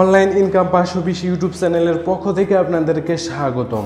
Online income পাঁচশো বিশ YouTube চ্যানেলের পক্ষ থেকে আপনাদেরকে স্বাগতম।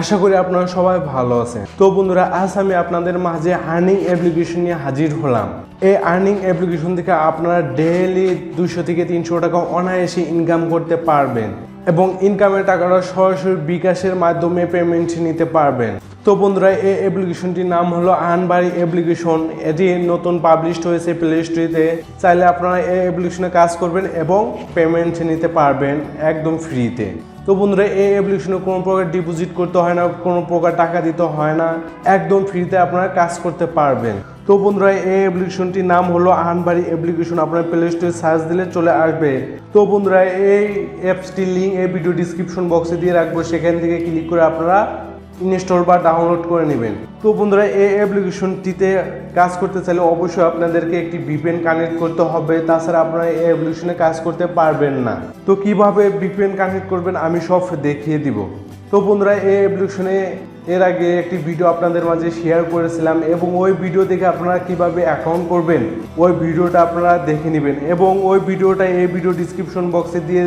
আশা করি আপনারা সবাই ভালো আছেন। তো বন্ধুরা, আজ আমি আপনাদের মাঝে আর্নিং অ্যাপ্লিকেশন নিয়ে হাজির হলাম। এই আর্নিং অ্যাপ্লিকেশন থেকে আপনারা ডেইলি দুশো থেকে তিনশো টাকা অনায়াসে ইনকাম করতে পারবেন এবং ইনকামের টাকাটা সরাসরি বিকাশের মাধ্যমে পেমেন্ট নিতে পারবেন। তো বন্ধুরা এই অ্যাপ্লিকেশনটির নাম হলো আনবাড়ি অ্যাপ্লিকেশন এটি নতুন পাবলিশড হয়েছে প্লে স্টোরিতে চাইলে আপনারা এই অ্যাপ্লিকেশনে কাজ করবেন এবং পেমেন্ট নিতে পারবেন একদম ফ্রিতে তো বন্ধুরা এই অ্যাপ্লিকেশনে কোনো প্রকার ডিপোজিট করতে হয় না, কোনো প্রকার টাকা দিতে হয় না, একদম ফ্রিতে আপনারা কাজ করতে পারবেন। তো বন্ধুরা এই অ্যাপ্লিকেশনটির নাম হলো আনবাড়ি অ্যাপ্লিকেশন আপনার প্লে স্টোরে সার্চ দিলে চলে আসবে। তো বন্ধুরা, এই অ্যাপসটির লিঙ্ক এই ভিডিও ডিসক্রিপশন বক্সে দিয়ে রাখব। সেখান থেকে ক্লিক করে আপনারা ইনস্টল বা ডাউনলোড করে নেবেন। তো বন্ধুরা, এই অ্যাপ্লিকেশনটিতে কাজ করতে চাইলে অবশ্যই আপনাদেরকে একটি ভিপিএন কানেক্ট করতে হবে। তাছাড়া আপনারা এই অ্যাপ্লিকেশনে কাজ করতে পারবেন না। তো কীভাবে ভিপিএন কানেক্ট করবেন আমি সব দেখিয়ে দিব। তো বন্ধুরা, এই অ্যাপ্লিকেশনে এর আগে একটি ভিডিও আপনাদের মাঝে শেয়ার করেছিলাম এবং ওই ভিডিও দেখে আপনারা কীভাবে অ্যাকাউন্ট করবেন, ওই ভিডিওটা আপনারা দেখে নেবেন এবং ওই ভিডিওটা এই ভিডিও ডিসক্রিপশন বক্সে দিয়ে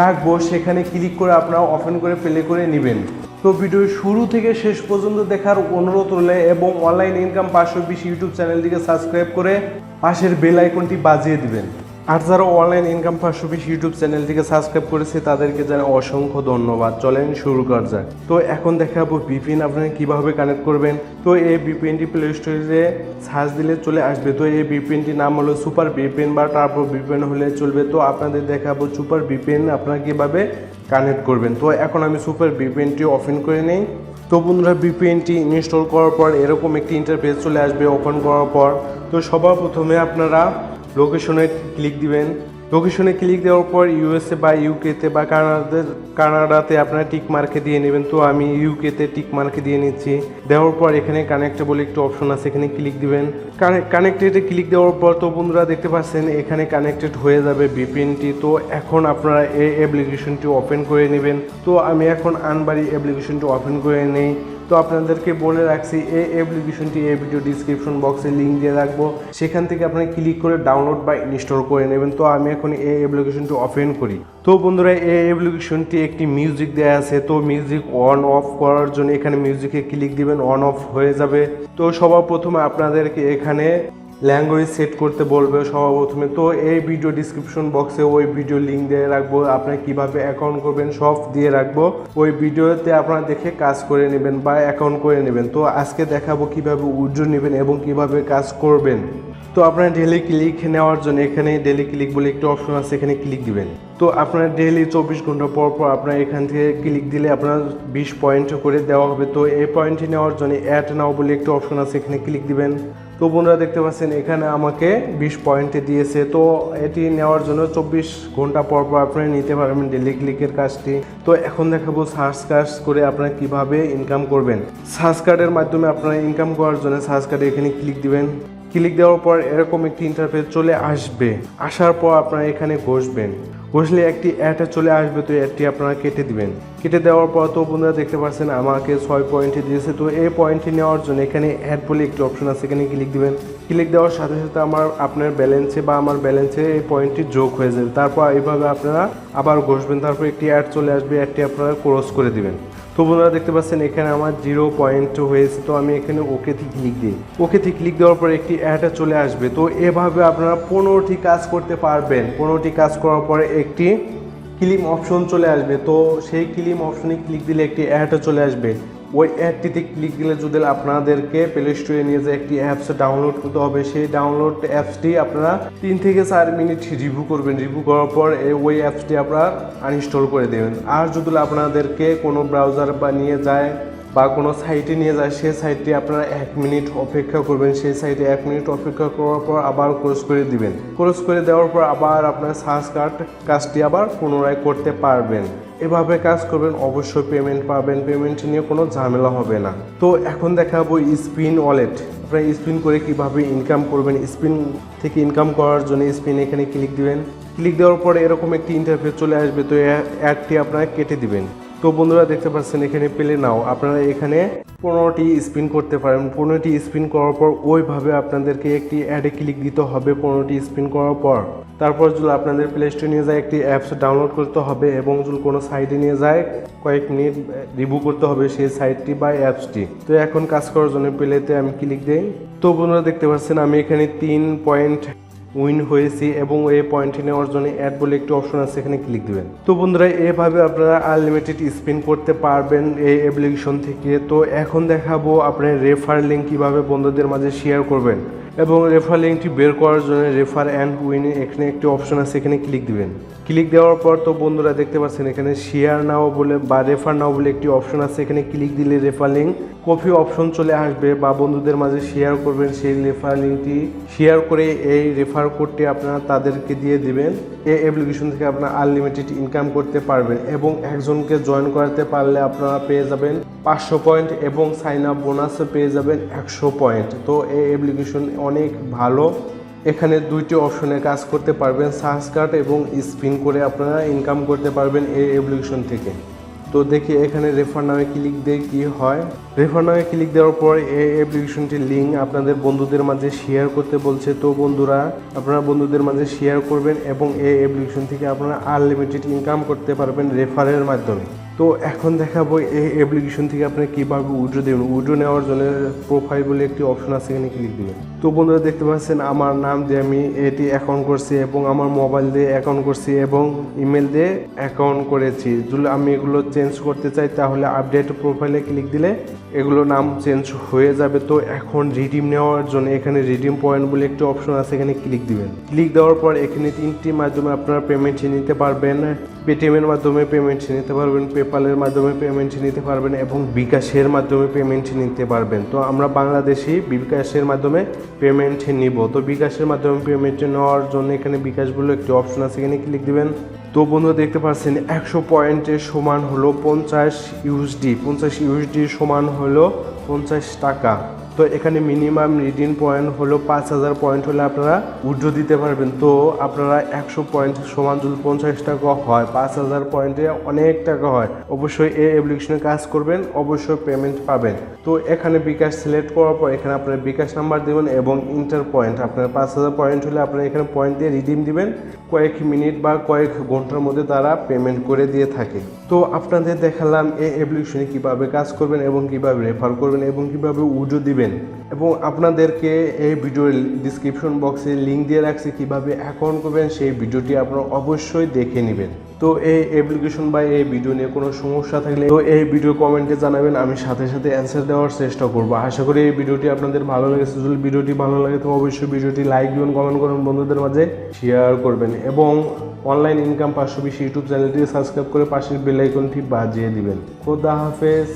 রাখব। সেখানে ক্লিক করে আপনারা ওপেন করে প্লে করে নেবেন। তো ভিডিও শুরু থেকে শেষ পর্যন্ত দেখার অনুরোধ রইলে এবং অনলাইন ইনকাম পাঁচশো বিশ ইউটিউব চ্যানেলটিকে সাবস্ক্রাইব করে পাশের বেল আইকনটি বাজিয়ে দিবেন। আর যারা অনলাইন ইনকাম পাঁচশো বিশ ইউটিউব চ্যানেলটিকে সাবস্ক্রাইব করেছে, তাদেরকে জানাই অসংখ্য ধন্যবাদ। চলেন শুরু করা যাক। তো এখন দেখাবো বিপিএন আপনারা কীভাবে কানেক্ট করবেন। তো এই বিপিএনটি প্লে স্টোরে সার্চ দিলে চলে আসবে। তো এই বিপিএনটির নাম হলো সুপার বিপিএন বা তারপর বিপিএন হলে চলবে। তো আপনাদের দেখাবো সুপার বিপিএন আপনারা কীভাবে কানেক্ট করবেন। তো এখন আমি সুপার বিপিএনটি ওপেন করে নেই। তো বন্ধুরা বিপিএনটি ইনস্টল করার পর এরকম একটি ইন্টারফেস চলে আসবে ওপেন করার পর। তো সবার প্রথমে আপনারা লোকেশনে ক্লিক দিবেন। লোকেশনে ক্লিক দেওয়ার পর ইউএসএ বা ইউকেতে বা কানাডাতে কানাডাতে আপনারা টিক মার্কে দিয়ে নেবেন। তো আমি ইউকেতে টিক মার্কে দিয়ে নিচ্ছি। দেওয়ার পর এখানে কানেক্টে বলে একটু অপশন আছে, এখানে ক্লিক দিবেন। কানেক্টেডে ক্লিক দেওয়ার পর তো বন্ধুরা দেখতে পাচ্ছেন, এখানে কানেক্টেড হয়ে যাবে বিপিএনটি তো এখন আপনারা এই অ্যাপ্লিকেশনটি ওপেন করে নেবেন। তো আমি এখন আনবাড়ি অ্যাপ্লিকেশনটি ওপেন করে নেই। তো আপনাদেরকে বলে রাখছি, এই অ্যাপ্লিকেশনটি এই ভিডিও ডিসক্রিপশন বক্সে লিঙ্ক দিয়ে রাখব। সেখান থেকে আপনারা ক্লিক করে ডাউনলোড বা ইনস্টল করে নেবেন। তো আমি এখন এই অ্যাপ্লিকেশনটি ওপেন করি। তো বন্ধুরা, এই অ্যাপ্লিকেশনটি একটি মিউজিক দেওয়া আছে। তো মিউজিক অন অফ করার জন্য এখানে মিউজিকে ক্লিক দিবেন অন অফ হয়ে যাবে। তো সবার প্রথমে আপনাদেরকে এখানে ল্যাঙ্গুয়েজ সেট করতে বলবে সর্বপ্রথমে প্রথমে। তো এই ভিডিও ডিসক্রিপশন বক্সে ওই ভিডিও লিঙ্ক দিয়ে রাখব। আপনারা কীভাবে অ্যাকাউন্ট করবেন সব দিয়ে রাখব। ওই ভিডিওতে আপনারা দেখে কাজ করে নেবেন বা অ্যাকাউন্ট করে নেবেন। তো আজকে দেখাবো কীভাবে উইড্রো নেবেন এবং কীভাবে কাজ করবেন। তো আপনারা ডেলি ক্লিক নেওয়ার জন্য এখানে ডেলি ক্লিক বলে একটি অপশন আছে, এখানে ক্লিক দিবেন। তো আপনারা ডেলি চব্বিশ ঘণ্টা পর পর আপনার এখান থেকে ক্লিক দিলে আপনার বিশ পয়েন্ট করে দেওয়া হবে। তো এই পয়েন্টটি নেওয়ার জন্য অ্যাড নাও বলে একটি অপশন আছে, এখানে ক্লিক দিবেন। তো বন্ধুরা দেখতে পাচ্ছেন, এখানে আমাকে বিশ পয়েন্টে দিয়েছে। তো এটি নেওয়ার জন্য চব্বিশ ঘণ্টা পর পর আপনারা নিতে পারবেন ডেলি ক্লিকের কাজটি। তো এখন দেখাবো সার্চ কার্ড করে আপনারা কীভাবে ইনকাম করবেন। সার্চ কার্ডের মাধ্যমে আপনারা ইনকাম করার জন্য সার্চ কার্ডে এখানে ক্লিক দিবেন। ক্লিক দেওয়ার পর এরকম একটি ইন্টারফেস চলে আসবে। আসার পর আপনারা এখানে ঘষবেন ঘষলে একটি অ্যাড চলে আসবে, তো অ্যাডটি আপনারা কেটে দিবেন। কেটে দেওয়ার পর তো বন্ধুরা দেখতে পাচ্ছেন, আমাকে ছয় পয়েন্টে দিয়েছে। তো এই পয়েন্টটি নেওয়ার জন্য এখানে অ্যাড বলে একটি অপশন আছে, এখানে ক্লিক দিবেন। ক্লিক দেওয়ার সাথে সাথে আমার, আপনার ব্যালেন্সে বা আমার ব্যালেন্সে এই পয়েন্টটি যোগ হয়ে যাবে। তারপর এইভাবে আপনারা আবার ঘষবেন তারপর একটি অ্যাড চলে আসবে অ্যাডটি আপনারা ক্রস করে দিবেন। তো বন্ধুরা দেখতে পাচ্ছেন, এখানে আমার জিরো পয়েন্ট হয়েছে, তো আমি এখানে ওকেতে ক্লিক দিই। ওকেতে ক্লিক দেওয়ার পরে একটি অ্যাডটা চলে আসবে। তো এভাবে আপনারা পনেরোটি কাজ করতে পারবেন। পনেরোটি কাজ করার পরে একটি ক্লিম অপশন চলে আসবে। তো সেই ক্লিম অপশনে ক্লিক দিলে একটি অ্যাডও চলে আসবে। ওই অ্যাডটিতে ক্লিক দিলে যদি আপনাদেরকে প্লে স্টোরে নিয়ে যে একটি অ্যাপস ডাউনলোড করতে হবে, সেই ডাউনলোড অ্যাপসটি আপনারা তিন থেকে চার মিনিট রিভিউ করবেন। রিভিউ করার পর ওই অ্যাপসটি আপনারা আনইনস্টল করে দেবেন। আর যদি আপনাদেরকে কোনো ব্রাউজার বা নিয়ে যায় বা কোনো সাইটে নিয়ে যায়, সেই সাইটটি আপনারা এক মিনিট অপেক্ষা করবেন। সেই সাইটে এক মিনিট অপেক্ষা করার পর আবার ক্রস করে দিবেন। ক্রস করে দেওয়ার পর আবার আপনার সার্চ কার্ড কাজটি আবার পুনরায় করতে পারবেন। এভাবে কাজ করবেন, অবশ্যই পেমেন্ট পাবেন। পেমেন্ট নিয়ে কোনো ঝামেলা হবে না। তো এখন দেখাবো স্পিন ওয়ালেট আপনারা স্পিন করে কীভাবে ইনকাম করবেন? স্পিন থেকে ইনকাম করার জন্য স্পিন এখানে ক্লিক দিবেন। ক্লিক দেওয়ার পরে এরকম একটি ইন্টারফেস চলে আসবে, তো অ্যাডটি আপনারা কেটে দিবেন। তো বন্ধুরা দেখতে পাচ্ছেন, এখানে পেলে নাও। আপনারা এখানে পনেরোটি স্পিন করতে পারেন। পনেরোটি স্পিন করার পর ওইভাবে আপনাদেরকে একটি অ্যাডে ক্লিক দিতে হবে পনেরোটি স্পিন করার পর। তারপর যদি আপনাদের প্লে স্টোরে নিয়ে যায়, একটি অ্যাপস ডাউনলোড করতে হবে এবং যদি কোনো সাইটে নিয়ে যায়, কয়েক মিনিট রিভিউ করতে হবে সেই সাইটটি বা অ্যাপসটি তো এখন কাজ করার জন্য প্লেতে আমি ক্লিক দিই। তো বন্ধুরা দেখতে পাচ্ছেন, আমি এখানে তিন পয়েন্ট উইন হয়েছি এবং এই পয়েন্টটি নেওয়ার জন্য অ্যাড বলে একটি অপশন আছে, এখানে ক্লিক দেবেন। তো বন্ধুরা, এভাবে আপনারা আনলিমিটেড স্পিন করতে পারবেন এই অ্যাপ্লিকেশন থেকে। তো এখন দেখাবো আপনার রেফার লিঙ্ক কীভাবে বন্ধুদের মাঝে শেয়ার করবেন। এবং রেফার লিঙ্কটি বের করার জন্য রেফার অ্যান্ড উইন এখানে একটি অপশন আছে, এখানে ক্লিক দিবেন। ক্লিক দেওয়ার পর তো বন্ধুরা দেখতে পাচ্ছেন, এখানে শেয়ার নাও বলে বা রেফার নাও বলে একটি অপশন আছে, এখানে ক্লিক দিলে রেফার লিঙ্ক কপি অপশন চলে আসবে বা বন্ধুদের মাঝে শেয়ার করবেন, সেই রেফার লিঙ্কটি শেয়ার করে এই রেফার কোডটি আপনারা তাদেরকে দিয়ে দিবেন। এই অ্যাপ্লিকেশন থেকে আপনারা আনলিমিটেড ইনকাম করতে পারবেন এবং একজনকে জয়েন করাতে পারলে আপনারা পেয়ে যাবেন পাঁচশো পয়েন্ট এবং সাইন আপ বোনাসও পেয়ে যাবেন একশো পয়েন্ট তো এই অ্যাপ্লিকেশন অনেক ভালো। এখানে দুইটি অপশনে কাজ করতে পারবেন সার্চ কার্ড এবং স্পিন করে আপনারা ইনকাম করতে পারবেন এই অ্যাপ্লিকেশন থেকে। তো দেখি এখানে রেফার নামে ক্লিক দিয়ে কি হয়। রেফার নামে ক্লিক দেওয়ার পর এই অ্যাপ্লিকেশনটির লিঙ্ক আপনাদের বন্ধুদের মাঝে শেয়ার করতে বলছে। তো বন্ধুরা, আপনারা বন্ধুদের মাঝে শেয়ার করবেন এবং এই অ্যাপ্লিকেশন থেকে আপনারা আনলিমিটেড ইনকাম করতে পারবেন রেফারের মাধ্যমে। তো এখন দেখাবো এই অ্যাপ্লিকেশন থেকে আপনি কীভাবে উইড্রো দেবেন। উইড্রো নেওয়ার জন্য প্রোফাইল বলে একটি অপশন আছে, এখানে ক্লিক দিবেন। তো বন্ধুরা দেখতে পাচ্ছেন, আমার নাম দিয়ে আমি এটি অ্যাকাউন্ট করছি এবং আমার মোবাইল দিয়ে অ্যাকাউন্ট করছি এবং ইমেল দিয়ে অ্যাকাউন্ট করেছি। যদি আমি এগুলো চেঞ্জ করতে চাই, তাহলে আপডেট প্রোফাইলে ক্লিক দিলে এগুলো নাম চেঞ্জ হয়ে যাবে। তো এখন রিডিম নেওয়ার জন্য এখানে রিডিম পয়েন্ট বলে একটি অপশন আছে, এখানে ক্লিক দিবেন। ক্লিক দেওয়ার পর এখানে তিনটি মাধ্যমে আপনারা পেমেন্ট নিতে পারবেন। পেটিএমের মাধ্যমে পেমেন্ট নিতে পারবেন পেপালের মাধ্যমে পেমেন্ট নিতে পারবেন এবং বিকাশের মাধ্যমে পেমেন্ট নিতে পারবেন। তো আমরা বাংলাদেশি বিকাশের মাধ্যমে পেমেন্ট নিব। তো বিকাশের মাধ্যমে পেমেন্ট নেওয়ার জন্য এখানে বিকাশ বলে একটি অপশন আছে, এখানে ক্লিক দিবেন। তো বন্ধু দেখতে পাচ্ছেন, একশো পয়েন্টের সমান হলো পঞ্চাশ ইউএসডি পঞ্চাশ ইউএসডি সমান হলো পঞ্চাশ টাকা। তো এখানে মিনিমাম রিডিং পয়েন্ট হলো পাঁচ হাজার পয়েন্ট হলে আপনারা উইড্রো দিতে পারবেন। তো আপনারা একশো পয়েন্ট সমান যদি পঞ্চাশ টাকা হয়, পাঁচ হাজার পয়েন্টে অনেক টাকা হয়, অবশ্যই এই অ্যাপ্লিকেশনে কাজ করবেন, অবশ্যই পেমেন্ট পাবেন। তো এখানে বিকাশ সিলেক্ট করার পর এখানে আপনার বিকাশ নাম্বার দেবেন এবং ইন্টার পয়েন্ট আপনার পাঁচ হাজার পয়েন্ট হলে আপনারা এখানে পয়েন্ট দিয়ে রিডিম দিবেন। কয়েক মিনিট বা কয়েক ঘণ্টার মধ্যে তারা পেমেন্ট করে দিয়ে থাকে। তো আপনাদের দেখালাম এই অ্যাপ্লিকেশনে কীভাবে কাজ করবেন এবং কীভাবে রেফার করবেন এবং কীভাবে উজো দিবেন। এবং আপনাদেরকে এই ভিডিওর ডিসক্রিপশন বক্সে লিঙ্ক দিয়ে রাখছি কীভাবে অ্যাকাউন্ট করবেন, সেই ভিডিওটি আপনারা অবশ্যই দেখে নেবেন। তো এই অ্যাপ্লিকেশন বা এই ভিডিও নিয়ে কোনো সমস্যা থাকলে তো এই ভিডিও কমেন্টে জানাবেন, আমি সাথে সাথে অ্যান্সার দেওয়ার চেষ্টা করব। আশা করি এই ভিডিওটি আপনাদের ভালো লেগেছে। যদি ভিডিওটি ভালো লাগে, তো অবশ্যই ভিডিওটি লাইক দিবেন কমেন্ট করুন বন্ধুদের মাঝে শেয়ার করবেন এবং অনলাইন ইনকাম পাঁচশো বিশ ইউটিউব চ্যানেলটি সাবস্ক্রাইব করে পাশের বেল আইকনটি বাজিয়ে দিবেন। খোদা হাফেজ।